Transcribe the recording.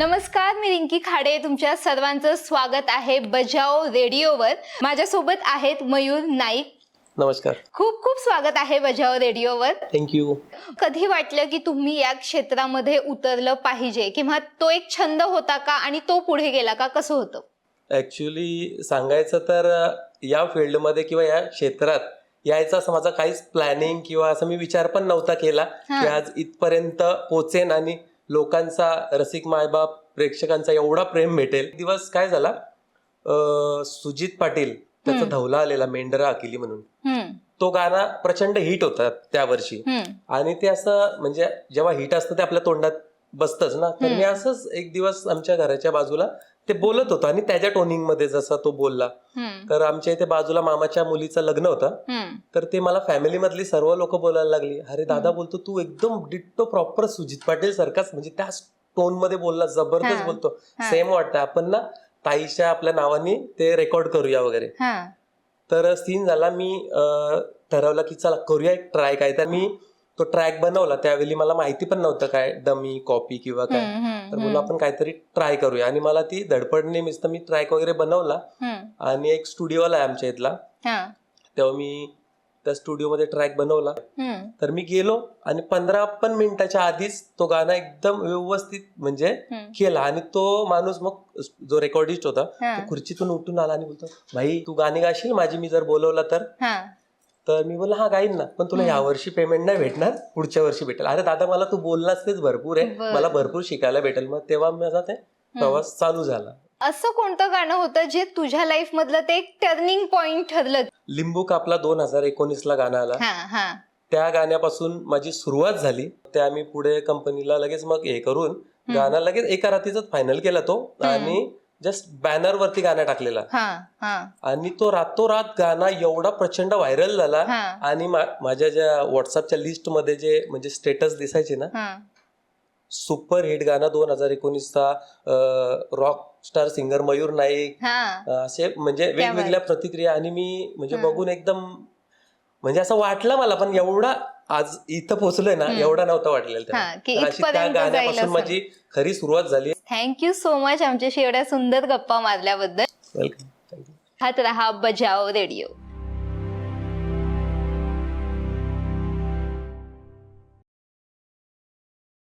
नमस्कार मी रिंकी खाडे. तुमच्या सर्वांचं स्वागत आहे बजाओ रेडिओवर. माझ्यासोबत आहेत मयूर नाईक. नमस्कार. खूप खूप स्वागत आहे बजाओ रेडिओवर. थँक्यू कधी वाटलं की तुम्ही या क्षेत्रामध्ये उतरलं पाहिजे किंवा तो एक छंद होता का आणि तो पुढे गेला का? कसं होतं? ऍक्च्युली सांगायचं तर या फील्डमध्ये किंवा या क्षेत्रात यायचा असं माझा काहीच प्लॅनिंग किंवा असं मी विचार पण नव्हता केला. की आज इथपर्यंत पोचेन आणि लोकांचा रसिक मायबाप प्रेक्षकांचा एवढा प्रेम भेटेल. दिवस काय झाला? अ, सुजित पाटील त्याचा हम्म. धवला आलेला मेंढरा अकिली म्हणून. हम्म, तो गाणं प्रचंड हिट होता त्या वर्षी. हम्म, आणि ते असं म्हणजे जेव्हा हिट असतं ते आपल्या तोंडात बसतच ना. तर मी हम्म. असंच एक दिवस आमच्या घराच्या बाजूला ते बोलत होतो आणि त्याच्या टोनिंगमध्ये जसा तो बोलला. तर आमच्या इथे बाजूला मामाच्या मुलीचं लग्न होतं. तर ते मला फॅमिली मधली सर्व लोक बोलायला लागली. अरे दादा. बोलतो तू एकदम डिट्टो प्रॉपर सुजित पाटील सारखाच म्हणजे त्या टोनमध्ये बोलला जबरदस्त. बोलतो. सेम वाटतं. आपण ना ताईच्या आपल्या नावाने ते रेकॉर्ड करूया वगैरे. हा, तर सीन झाला मी ठरवलं की चला करूया एक ट्राय. काय तर मी तो ट्रॅक बनवला त्यावेळी मला माहिती पण नव्हतं काय डमी कॉपी किंवा काय. तर बोललो आपण काहीतरी ट्राय करूया. आणि मला ती धडपडणे मिस मी ट्रॅक वगैरे बनवला. आणि एक स्टुडिओला आहे आमच्या इथला. तेव्हा मी त्या स्टुडिओमध्ये ट्रॅक बनवला. तर मी गेलो आणि पंधरा पण मिनिटाच्या आधीच तो गाणं एकदम व्यवस्थित म्हणजे केला. आणि तो माणूस मग जो रेकॉर्डिस्ट होता तो खुर्चीतून उठून आला आणि बोलतो भाई तू गाणी गाशील? माझी मी जर बोलवलं तर? तर मी बोलला हा गाईन ना. पण तुला हम्म. या वर्षी पेमेंट नाही भेटणार पुढच्या वर्षी भेटेल. अरे दादा मला तू बोललास तेच भरपूर आहे. मला भरपूर शिकायला भेटेल. मग तेव्हा माझा ते प्रवास चालू झाला. असं कोणतं गाणं होतं जे तुझ्या लाईफ मधलं ते एक टर्निंग पॉइंट ठरलं? लिंबू कापला दोन हजार एकोणीस ला गाणं आला. त्या गाण्यापासून माझी सुरुवात झाली. त्या मी पुढे कंपनीला लगेच मग हे करून गाणं लगेच एका रात्रीच फायनल केला तो. आणि जस्ट बॅनर वरती गाणं टाकलेला. हा हा. आणि तो रातोरात गाणं एवढा प्रचंड व्हायरल झाला आणि माझ्या ज्या व्हॉट्सअपच्या लिस्टमध्ये जे म्हणजे स्टेटस दिसायचे ना सुपर हिट गाणं दोन हजार एकोणीसचा rock star singer Mayur Naik असे म्हणजे वेगवेगळ्या प्रतिक्रिया आणि मी म्हणजे. बघून एकदम म्हणजे असं वाटलं मला पण एवढा आज इथं पोहोचलोय ना. एवढा नव्हतं वाटलेलं अशी त्या गाण्यापासून. माझी खरी सुरुवात झाली. थँक्यू सो मच आमच्याशी एवढ्या सुंदर गप्पा मारल्याबद्दल. वेलकम थँक्यू हात रहा बजाओ रेडिओ.